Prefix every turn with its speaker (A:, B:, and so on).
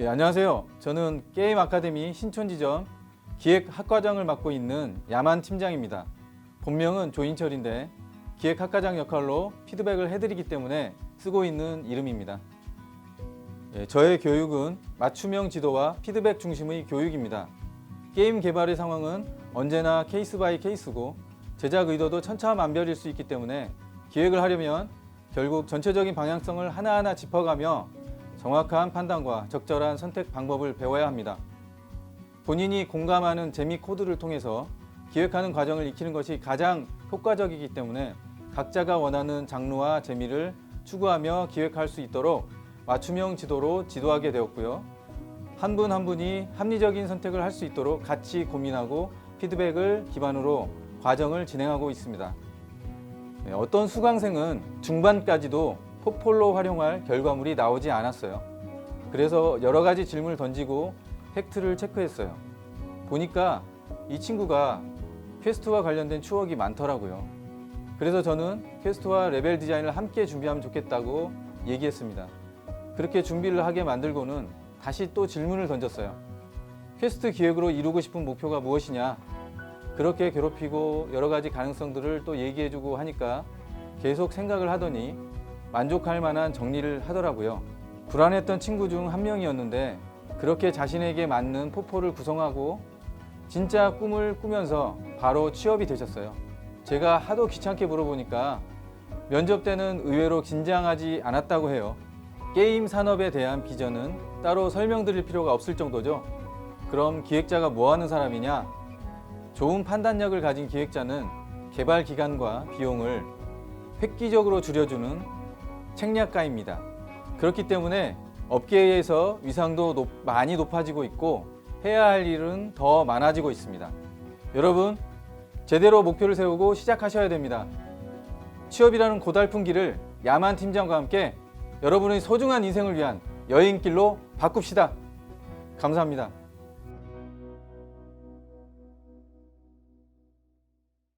A: 예, 안녕하세요. 저는 게임 아카데미 신촌지점 기획 학과장을 맡고 있는 야만 팀장입니다. 본명은 조인철인데 기획 학과장 역할로 피드백을 해드리기 때문에 쓰고 있는 이름입니다. 예, 저의 교육은 맞춤형 지도와 피드백 중심의 교육입니다. 게임 개발의 상황은 언제나 케이스 바이 케이스고 제작 의도도 천차만별일 수 있기 때문에 기획을 하려면 결국 전체적인 방향성을 하나하나 짚어가며 정확한 판단과 적절한 선택 방법을 배워야 합니다. 본인이 공감하는 재미 코드를 통해서 기획하는 과정을 익히는 것이 가장 효과적이기 때문에 각자가 원하는 장르와 재미를 추구하며 기획할 수 있도록 맞춤형 지도로 지도하게 되었고요. 한 분 한 분이 합리적인 선택을 할 수 있도록 같이 고민하고 피드백을 기반으로 과정을 진행하고 있습니다. 네, 어떤 수강생은 중반까지도 포폴로 활용할 결과물이 나오지 않았어요. 그래서 여러 가지 질문을 던지고 팩트를 체크했어요. 보니까 이 친구가 퀘스트와 관련된 추억이 많더라고요. 그래서 저는 퀘스트와 레벨 디자인을 함께 준비하면 좋겠다고 얘기했습니다. 그렇게 준비를 하게 만들고는 다시 또 질문을 던졌어요. 퀘스트 기획으로 이루고 싶은 목표가 무엇이냐? 그렇게 괴롭히고 여러 가지 가능성들을 또 얘기해주고 하니까 계속 생각을 하더니 만족할 만한 정리를 하더라고요. 불안했던 친구 중 한 명이었는데 그렇게 자신에게 맞는 포포를 구성하고 진짜 꿈을 꾸면서 바로 취업이 되셨어요. 제가 하도 귀찮게 물어보니까 면접 때는 의외로 긴장하지 않았다고 해요. 게임 산업에 대한 비전은 따로 설명드릴 필요가 없을 정도죠. 그럼 기획자가 뭐 하는 사람이냐? 좋은 판단력을 가진 기획자는 개발 기간과 비용을 획기적으로 줄여주는 책략가입니다. 그렇기 때문에 업계에서 위상도 높- 많이 높아지고 있고 해야 할 일은 더 많아지고 있습니다. 여러분, 제대로 목표를 세우고 시작하셔야 됩니다. 취업이라는 고달픈 길을 야만 팀장과 함께 여러분의 소중한 인생을 위한 여행길로 바꿉시다. 감사합니다.